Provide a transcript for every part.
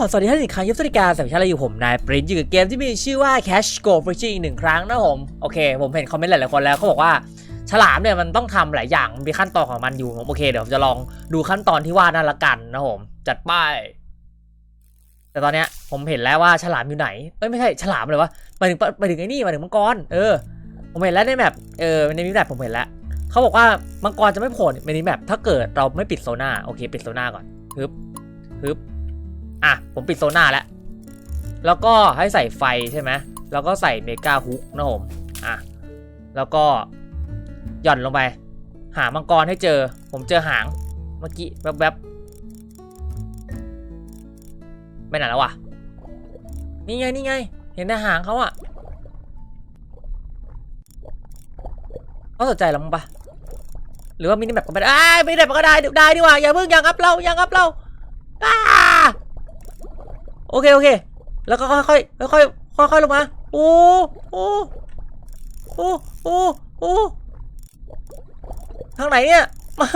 ขอสวัสดีท่านอีกครั้งยุทธนิการสัมภาระอยู่ผมนายปรินซ์อยู่กับเกมที่มีชื่อว่า Cash Go Fishing อีกหนึ่งครั้งนะผมโอเค ผมเห็นคอมเมนต์หลายๆคนแล้วเขาบอกว่าฉลามเนี่ยมันต้องทำหลายอย่างมันมีขั้นตอนของมันอยู่ผมโอเคเดี๋ยวผมจะลองดูขั้นตอนที่ว่านั่นละกันนะผมจัดป้ายแต่ตอนเนี้ยผมเห็นแล้วว่าฉลามอยู่ไหนเอ้ยไม่ใช่ฉลามเลยวะไปถึงไปถึงไอ้นี่มาถึงมังกรเออ ผมเห็นแล้วในแมปเออในมิแมปผมเห็นแล้วเขาบอกว่ามังกรจะไม่โผล่ในมิแมปถ้าเกิดเราไม่ปิดโซน่าโอเค ปิดโซน่าก่อนฮึบฮึบ อะ ผมปิดโซน่าแล้ว แล้วก็ให้ใส่ไฟใช่ไหมแล้วก็ใส่เมกาฮุกนะผมอะ แล้วก็หย่อนลงไป หามังกรให้เจอ ผมเจอหางเมื่อกี้แวบๆไม่ไหนแล้ววะนี่ไง นี่ไง เห็นแต่หางเขาอะเขาสนใจเราปะหรือว่ามินิแมปก็ไม่ได้อ้ายมินิแมปก็ได้ได้ดีกว่าอย่าเพิ่งอยังอัพเราอยังอัพเราอ้า โอเคโอเค แล้วก็ค่อยๆค่อยๆค่อยๆลงมา โอ้โอ้โอ้โอ้โอ้ทางไหนเนี่ยไม่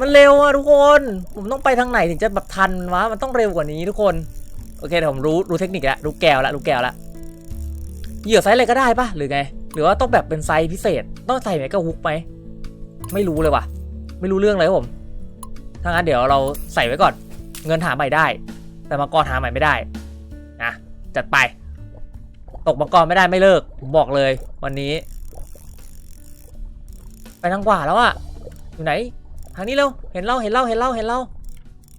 มันเร็วอะทุกคน ผมต้องไปทางไหนถึงจะแบบทันวะ มันต้องเร็วกว่านี้ทุกคน โอเคเดี๋ยวผมรู้รู้เทคนิคแล้วรู้แก้วแล้วรู้แก้วแล้วเหยื่อไซส์อะไรก็ได้ปะหรือไง หรือว่าต้องแบบเป็นไซส์พิเศษ ต้องใส่ไหมก็ฮุกไหม ไม่รู้เลยว่ะ ไม่รู้เรื่องเลยผม ถ้างั้นเดี๋ยวเราใส่ไว้ก่อน เงินหาใหม่ได้ แต่มังกรหาใหม่ไม่ได้นะจัดไป ตกมังกรไม่ได้ไม่เลิกผมบอกเลย วันนี้ ไปทางขวาแล้วอะอยู่ไหน ทางนี้เร็วเห็นเราเห็นเราเห็นเราเห็นเรา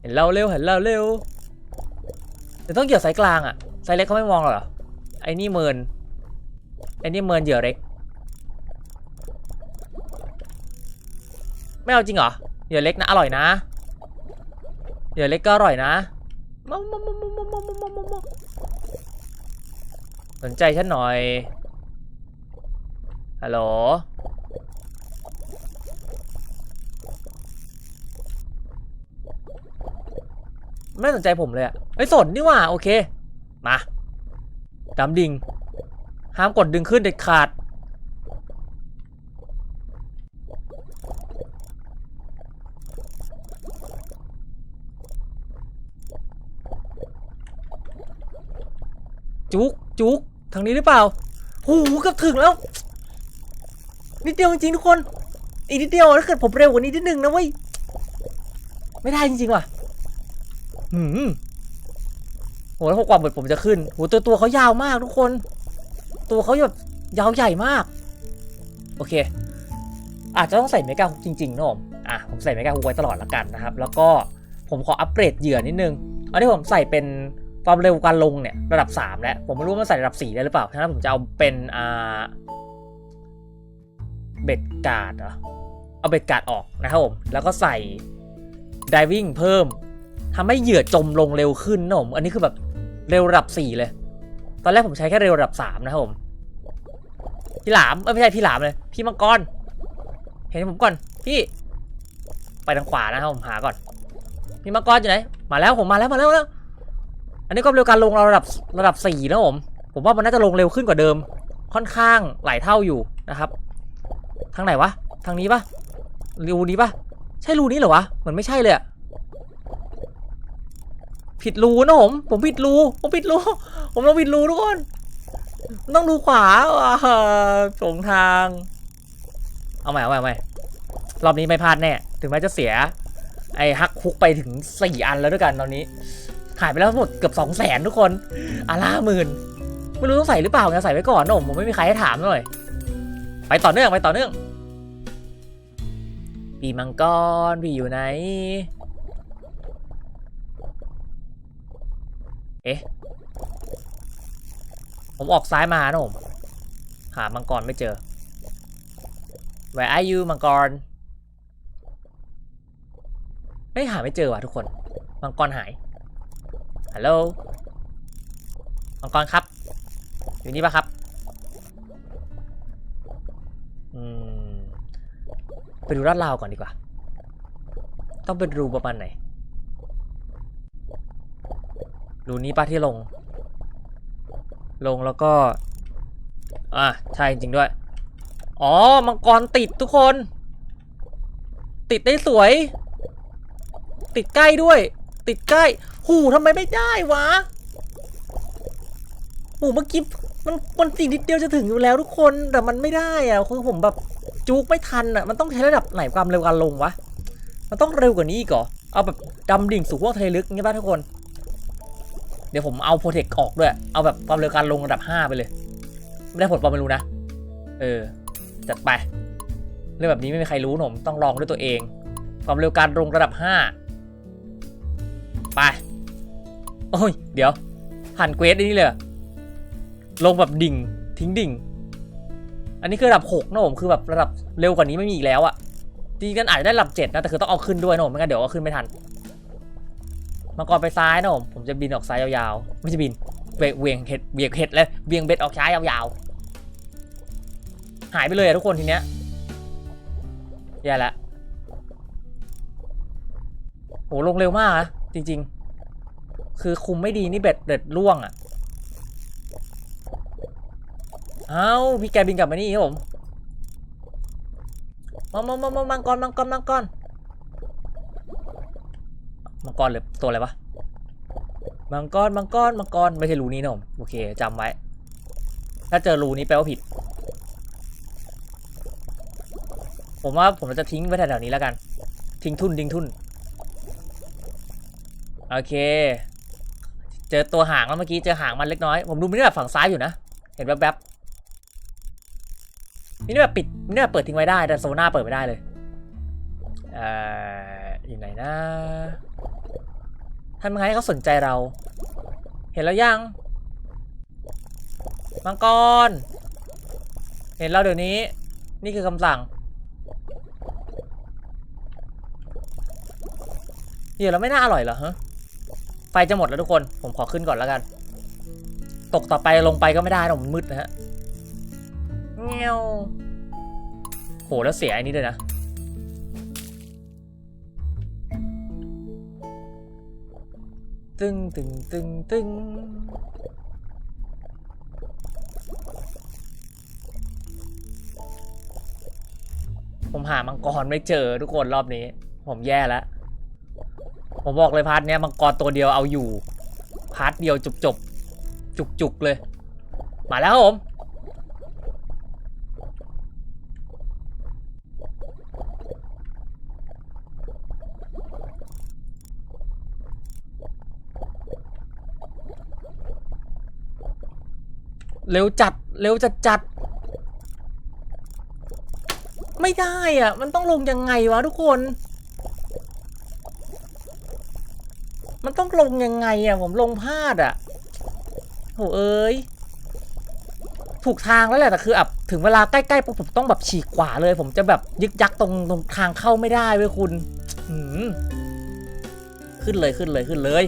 เห็นเราเร็วเห็นเราเร็วแต่ต้องเหยื่อสายกลางอะสายเล็กเขาไม่มองหรอไอ้นี่เมินไอ้นี่เมินเหยื่อเล็กไม่เอาจริงเหรอเหยื่อเล็กนะอร่อยนะ เดี๋ยวเล็กก็อร่อยนะ สนใจฉันหน่อย ฮัลโหล ไม่สนใจผมเลยอะไอ้สนนี่ว่า โอเค มาดำดิงห้ามกดดึงขึ้นเด็ดขาด จุกจุกทางนี้หรือเปล่าโอ้โหเกับถึงแล้ว นิดเดียวจริงๆทุกคน อีกนิดเดียวถ้าเกิดผมเร็วกว่านี้นิดนึงนะเว้ย ไม่ได้จริงๆว่ะ หืมโหแล้วพอกว่าบทผมจะขึ้นโหตัวตัวเขายาวมากทุกคน ตัวเขาแบบยาวใหญ่มาก โอเค อาจจะต้องใส่เมกาฮุกจริงๆนะผมอะผมใส่เมกาฮุกไว้ตลอดละกันนะครับ แล้วก็ผมขออัปเกรดเหยื่อนิดนึง อันนี้ผมใส่เป็น ความเร็วการลงเนี่ยระดับ 3 แล้ว ผมไม่รู้ว่าใส่ระดับ 4 ได้หรือเปล่าฉะนั้นผมจะเอาเป็นอ่าเบ็ดการ์ดเหรอเอาเบ็ดการ์ดออกนะครับผม แล้วก็ใส่ diving เพิ่มทำให้เหยื่อจมลงเร็วขึ้นนะผม อันนี้คือแบบเร็วระดับ 4 เลย ตอนแรกผมใช้แค่เร็วระดับ 3 นะครับผม พี่หลามเอ้ยไม่ใช่พี่หลามเลย พี่มังกร เห็นผมก่อน พี่ ไปทางขวานะครับผมหาก่อน พี่มังกรอยู่ไหน มาแล้วผมมาแล้วมาแล้วมาแล้ว อันนี้ก็เร็วการลงเราระดับระดับสี่นะผม ผมว่ามันน่าจะลงเร็วขึ้นกว่าเดิม ค่อนข้างหลายเท่าอยู่นะครับ ทางไหนวะ ทางนี้ปะรูนี้ปะใช่รูนี้เหรอวะ เหมือนไม่ใช่เลยผิดรูนะผม ผมผิดรู ผมผิดรู ผมต้องผิดรูทุกคน ต้องดูขวาว่ะสงทาง เอาใหม่เอาใหม่เอาใหม่รอบนี้ไม่พลาดแน่ ถึงแม้จะเสีย ไอ้ฮักคุกไปถึงสี่อันแล้วด้วยกันตอนนี้ ขายไปแล้วหมดเกือบสองแสนทุกคนอาล่าหมื่นไม่รู้ต้องใส่หรือเปล่าไงใส่ไว้ก่อนนะผมผมไม่มีใครให้ถามเลยไปต่อเนื่องไปต่อเนื่องปีมังกรพี่อยู่ไหน เอ๊ะ ผมออกซ้ายมานะผม หามังกรไม่เจอ Where are you มังกรไม่หาไม่เจอว่ะทุกคน มังกรหาย ฮัลโหลมังกรครับ อยู่นี่ปะครับ อืม ไปดูลาดราวก่อนดีกว่า ต้องเป็นรูประมาณไหน รูนี้ปะที่ลง ลงแล้วก็ อะ ใช่จริงด้วย อ๋อ มังกรติดทุกคน ติดได้สวย ติดใกล้ด้วย ติดใกล้หูทำไมไม่ได้วะหูเมื่อกี้มันมันสิ่งนิดเดียวจะถึงอยู่แล้วทุกคนแต่มันไม่ได้อะคือผมแบบจูกไม่ทันอะมันต้องใช้ระดับไหนความเร็วการลงวะมันต้องเร็วกว่านี้อีกเหรอเอาแบบดำดิ่งสู่พวกทะเลลึกอย่างเงี้ยป่ะทุกคน เดี๋ยวผมเอาโปรเทคออกด้วย เอาแบบความเร็วการลงระดับ 5 ไปเลย ไม่ได้ผลปอไม่รู้นะ เออ จัดไป เรื่องแบบนี้ไม่มีใครรู้หนมต้องลองด้วยตัวเอง ความเร็วการลงระดับ 5 ไป โอ้ย เดี๋ยวหันเกรดนี่เลยลงแบบดิ่ง ทิ้งดิ่ง อันนี้คือระดับ6นะผมคือแบบระดับเร็วกว่านี้ไม่มีอีกแล้วอะจริงๆกันอาจจะได้ระดับ7นะแต่คือต้องเอาขึ้นด้วยนะผมไม่งั้นเดี๋ยวเอาขึ้นไม่ทันมังกรไปซ้ายนะผมผมจะบินออกซ้ายยาวๆไม่ใช่บินเวียงเวียงเห็ดเวียงเห็ดเลยเวียงเบ็ดออกซ้ายยาวๆหายไปเลยอะทุกคนทีเนี้ยแย่ละโหลงเร็วมากอะ จริง ๆ คือคุมไม่ดีนี่เบ็ดเด็ดล่วงอะเอ้าพี่แกบินกลับมานี่ครับผมมามามามามังกรมังกรมังกรมังกรหรือตัวอะไรวะมังกรมังกรมังกรไม่ใช่รูนี้นะผมโอเคจำไว้ ถ้าเจอรูนี้แปลว่าผิด ผมว่าผมจะทิ้งไว้แถวๆนี้แล้วกัน ทิ้งทุนทิ้งทุน โอเค เจอตัวหางแล้วเมื่อกี้เจอหางมันเล็กน้อย ผมดูมินิแบบฝั่งซ้ายอยู่นะ เห็นแวบๆมินิแบบปิดมินิแบบเปิดทิ้งไว้ได้ แต่โซน่าเปิดไม่ได้เลยเอ่ออยู่ไหนนะทำยังไงให้เขาสนใจเรา เห็นแล้วยัง มังกร เห็นเราเดี๋ยวนี้ นี่คือคำสั่งเดี๋ยวเราไม่น่าอร่อยเหรอฮะ ไฟจะหมดแล้วทุกคน ผมขอขึ้นก่อนแล้วกัน ตกต่อไปลงไปก็ไม่ได้หรอกมันมืดนะฮะเงี้ยวโหแล้วเสียไอ้นี้ด้วยนะ ตึงตึงตึงตึงผมหามังกรไม่เจอทุกคนรอบนี้ ผมแย่แล้ว ผมบอกเลยพาร์ทเนี้ยมังกรตัวเดียวเอาอยู่ พาร์ทเดียวจบจบจุกจุกเลย มาแล้วครับผม เร็วจัด เร็วจัดจัด ไม่ได้อะ มันต้องลงยังไงวะทุกคน มันต้องลงยังไงอะ ผมลงพลาดอะโหเอ้ย ถูกทางแล้วแหละแต่คืออับถึงเวลาใกล้ๆปุ๊บผมต้องแบบฉีกขวาเลย ผมจะแบบยึกยักตรงตรงทางเข้าไม่ได้เว้ยคุณขึ้นเลยขึ้นเลยขึ้นเลย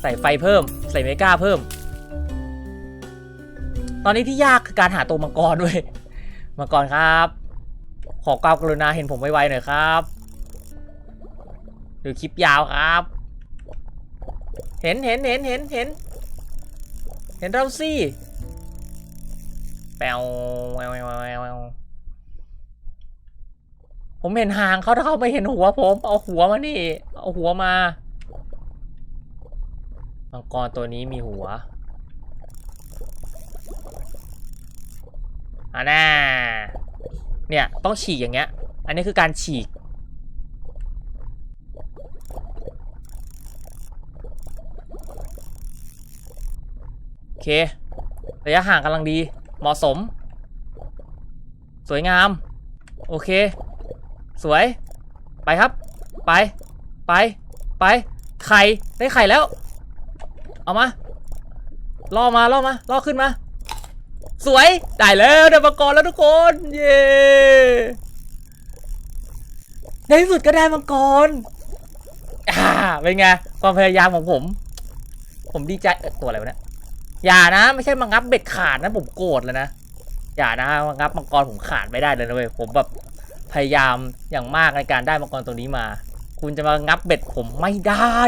ใส่ไฟเพิ่ม ใส่เมกาเพิ่ม ตอนนี้ที่ยากคือการหาตัวมังกรด้วยมังกรครับ ขอความกรุณาเห็นผมไวๆหน่อยครับ หรือคลิปยาวครับ เห็นเห็นเห็นเห็นเห็นเห็นเราสิแปวแววแววผมเห็นหางเขาถ้าเขาไม่เห็นหัวผม เอาหัวมานี่ เอาหัวมามังกรตัวนี้มีหัวอ่าน่าเนี่ย ต้องฉีกอย่างเงี้ย อันนี้คือการฉีก เคระยะห่างกำลังดีเหมาะสม สวยงาม โอเค สวย ไปครับ ไป ไป ไป ไข่ ได้ไข่แล้ว เอามา ล่อมา ล่อมา ล่อขึ้นมา สวย ได้แล้วได้มังกรแล้วทุกคน เย้ในที่สุดก็ได้มังกร อ่า เป็นไง ความพยายามของผม ผมดีใจตัวอะไรวะเนี่ย อย่านะ ไม่ใช่มางับเบ็ดขาดนะผมโกรธเลยนะ อย่านะมางับมังกรผมขาดไม่ได้เลยนะเว้ยผมแบบพยายามอย่างมากในการได้มังกรตัวนี้มา คุณจะมางับเบ็ดผมไม่ได้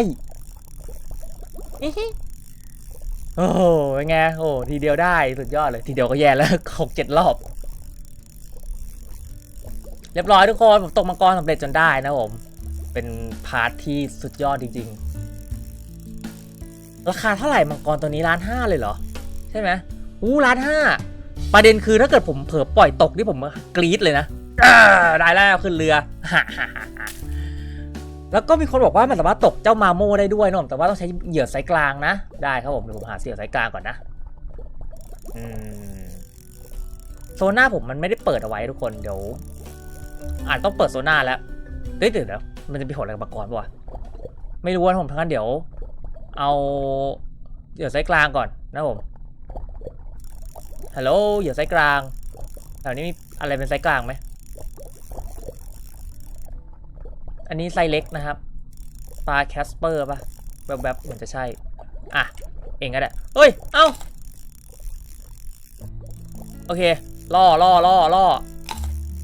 โอ้โหไงโอ้ทีเดียวได้สุดยอดเลย ทีเดียวก็แย่แล้วหกเจ็ดรอบ เรียบร้อยทุกคน ผมตกมังกรสำเร็จจนได้นะผม เป็นพาร์ทที่สุดยอดจริง ๆ ราคาเท่าไหร่มังกรตัวนี้ล้านห้าเลยเหรอ ใช่ไหมอู้ล้านห้าประเด็นคือถ้าเกิดผมเผลอปล่อยตกนี่ผมกรี๊ดเลยนะได้แล้วขึ้นเรือ แล้วก็มีคนบอกว่ามันสามารถตกเจ้ามาโมได้ด้วยนะผมแต่ว่าต้องใช้เหยื่อไซส์กลางนะ ได้ครับผมเดี๋ยวผมหาเหยื่อไซส์กลางก่อนนะโซน่าผมมันไม่ได้เปิดเอาไว้ทุกคนเดี๋ยวอาจต้องเปิดโซน่าแล้วเดี๋ยวเดี๋ยวมันจะมีผลอะไรกับมังกรปะวะไม่รู้นะผมทั้งนั้นเดี๋ยว เอาเหยื่อไซส์กลางก่อนนะผมฮัลโหลเหยื่อไซส์กลางแถวนี้มีอะไรเป็นไซส์กลางไหมอันนี้ไซส์เล็กนะครับปลาแคสเปอร์ปะแบบแบบๆเหมือนจะใช่ อะ เองก็ได้เฮ้ย เอ้า โอเค ล่อล่อล่อล่อ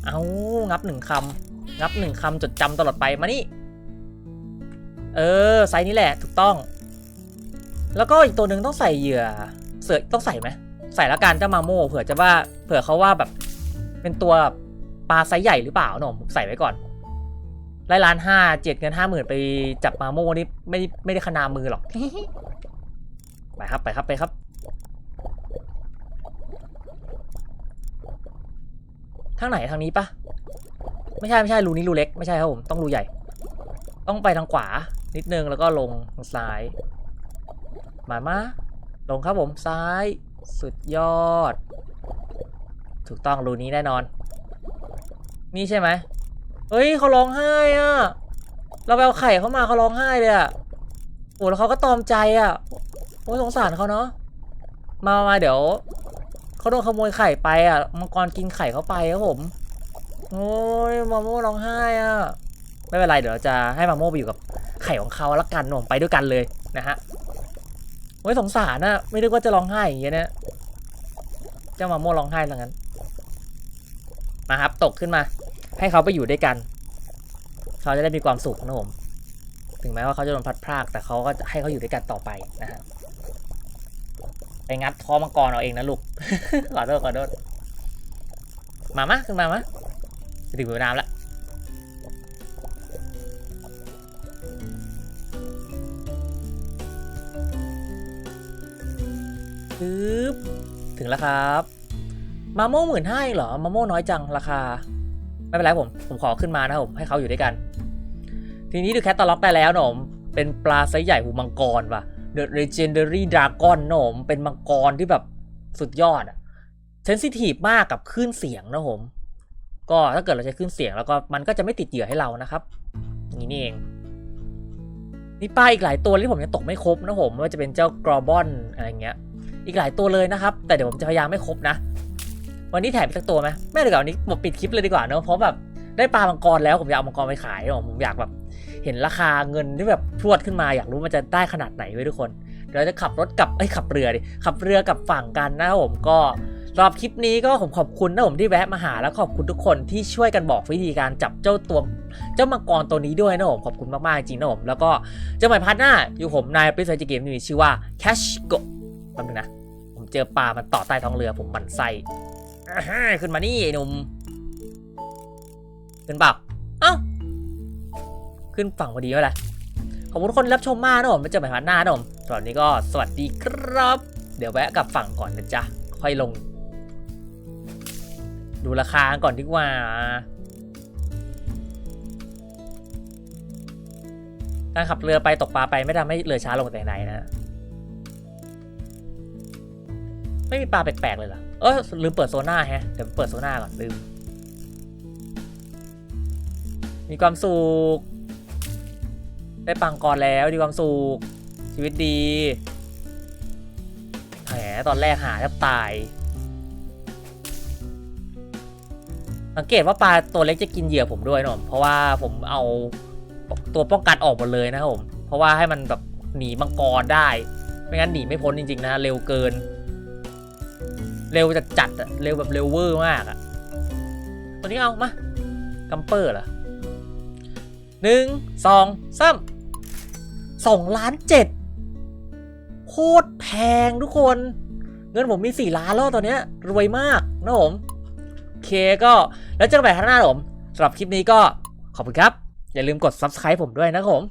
เอางับหนึ่งคำ งับหนึ่งคำจดจำตลอดไป มานี่ เออ ไซส์นี้แหละ ถูกต้อง แล้วก็อีกตัวหนึ่งต้องใส่เหยื่อ เสือต้องใส่ไหมใส่ละกันเจ้ามาโม่เผื่อจะว่าเผื่อเขาว่าแบบ เป็นตัวปลาไซส์ใหญ่หรือเปล่าหนอมใส่ไว้ก่อนไล่ล้านห้าเจ็ดเงินห้าหมื่นไปจับมาโม่นี่ไม่ได้ไม่ได้ขนามือหรอกไปครับไปครับไปครับ ทางไหนทางนี้ปะไม่ใช่ไม่ใช่รูนี้รูเล็กไม่ใช่ครับผมต้องรูใหญ่ ต้องไปทางขวานิดนึงแล้วก็ลงทางซ้าย มามาลงครับผมซ้าย สุดยอด ถูกต้องรูนี้แน่นอน นี่ใช่ไหมเฮ้ยเขาร้องไห้อะเราไปเอาไข่เขามาเขาร้องไห้เลยอะโอ้แล้วเขาก็ตอมใจอะโอ้สงสารเขาเนาะมามาเดี๋ยวเขาโดนขโมยไข่ไปอะมังกรกินไข่เขาไปครับผมโอ้ยมาโม่ร้องไห้อะไม่เป็นไรเดี๋ยวเราจะให้มาโม่ไปอยู่กับไข่ของเขาแล้วกันผมไปด้วยกันเลยนะฮะ โอ้ยสงสารนะไม่นึกว่าจะร้องไห้อย่างเงี้ยนะเจ้ามาโม่ร้องไห้แล้วงั้น มาครับตกขึ้นมา ให้เขาไปอยู่ด้วยกัน เขาจะได้มีความสุขนะผม ถึงแม้ว่าเขาจะโดนพัดพราก แต่เขาก็จะให้เขาอยู่ด้วยกันต่อไปนะฮะไปงัดท้อมังกรเอาเองนะลูก ขอโทษขอโทษ มามะขึ้นมามะถึงเวลาน้ำแล้ว ปึ๊บถึงแล้วครับมาโม่หมื่นห้าเหรอมาโม่น้อยจังราคา ไม่เป็นไรผมผมขอขึ้นมานะผมให้เขาอยู่ด้วยกัน ทีนี้ดูแคตตาล็อกได้แล้วหนมเป็นปลาไซส์ใหญ่หูมังกรว่ะ The Legendary Dragon นะผมเป็นมังกรที่แบบสุดยอดอะเซนซิทีฟมากกับคลื่นเสียงนะผมก็ถ้าเกิดเราใช้คลื่นเสียงแล้วก็มันก็จะไม่ติดเหยื่อให้เรานะครับนี้นี่เองมีปลาอีกหลายตัวที่ผมยังตกไม่ครบนะผมว่าจะเป็นเจ้ากรอบอนอะไรเงี้ย อีกหลายตัวเลยนะครับ แต่เดี๋ยวผมจะพยายามไม่ครบนะ วันนี้แถมอีกสักตัวไหมไม่เดี๋ยววันนี้ผมปิดคลิปเลยดีกว่าเนอะเพราะแบบได้ปลามังกรแล้วผมอยากเอามังกรไปขายนะผมอยากแบบ เห็นราคาเงินที่แบบพรวดขึ้นมาอยากรู้มันจะได้ขนาดไหนไว้ทุกคนเดี๋ยวเราจะขับรถกับไอ้ยขับเรือดิขับเรือกับฝั่งกันนะผมก็สำหรับคลิปนี้ก็ผมขอบคุณนะผมที่แวะมาหาแล้วขอบคุณทุกคนที่ช่วยกันบอกวิธีการจับเจ้าตัวเจ้ามังกรตัวนี้ด้วยนะผมขอบคุณมากๆจริงๆนะผมแล้วก็เจอใหม่พาร์ทหน้าอยู่ผมนายปริศนาเกมที่มีชื่อว่า Cash Go แป๊บนึงนะ ผมเจอปลามันต่อใต้ท้องเรือ ผมมันไส้ขึ้นมานี่ไอ้หนุ่ม ขึ้นเปล่าเอ้า ขึ้นฝั่งพอดีไว้เลยขอบคุณทุกคนรับชมมากนะผมมาเจอใหม่พาร์ทหน้านะผมตอนนี้ก็สวัสดีครับ เดี๋ยวแวะกลับฝั่งก่อนนะจ๊ะ ค่อยลง ดูราคาก่อนดีกว่าการขับเรือไปตกปลาไปไม่ทำให้เรือช้าลงแต่ไหนนะ ไม่มีปลาแปลกๆเลยเหรอ เออลืมเปิดโซน่าแฮะ เดี๋ยวเปิดโซน่าก่อนลืม มีความสุข ได้ปังกรแล้วมีความสุข ชีวิตดี แหมตอนแรกหาแทบตาย สังเกตว่าปลาตัวเล็กจะกินเหยื่อผมด้วยนะผมเพราะว่าผมเอาตัวป้องกันออกหมดเลยนะครับผม เพราะว่าให้มันแบบหนีมังกรได้ ไม่งั้นหนีไม่พ้นจริงๆนะเร็วเกิน เร็วจัดจัดอะเร็วแบบเร็วเวอร์มากอะตัวนี้เอามากัมเปอร์เหรอหนึ่งสองสามสองล้านเจ็ดโคตรแพงทุกคน เงินผมมีสี่ล้านแล้วตอนเนี้ยรวยมากนะผมโอเคก็แล้วเจอกันใหม่ครั้งหน้าผมสำหรับคลิปนี้ก็ขอบคุณครับ อย่าลืมกด subscribe ผมด้วยนะผม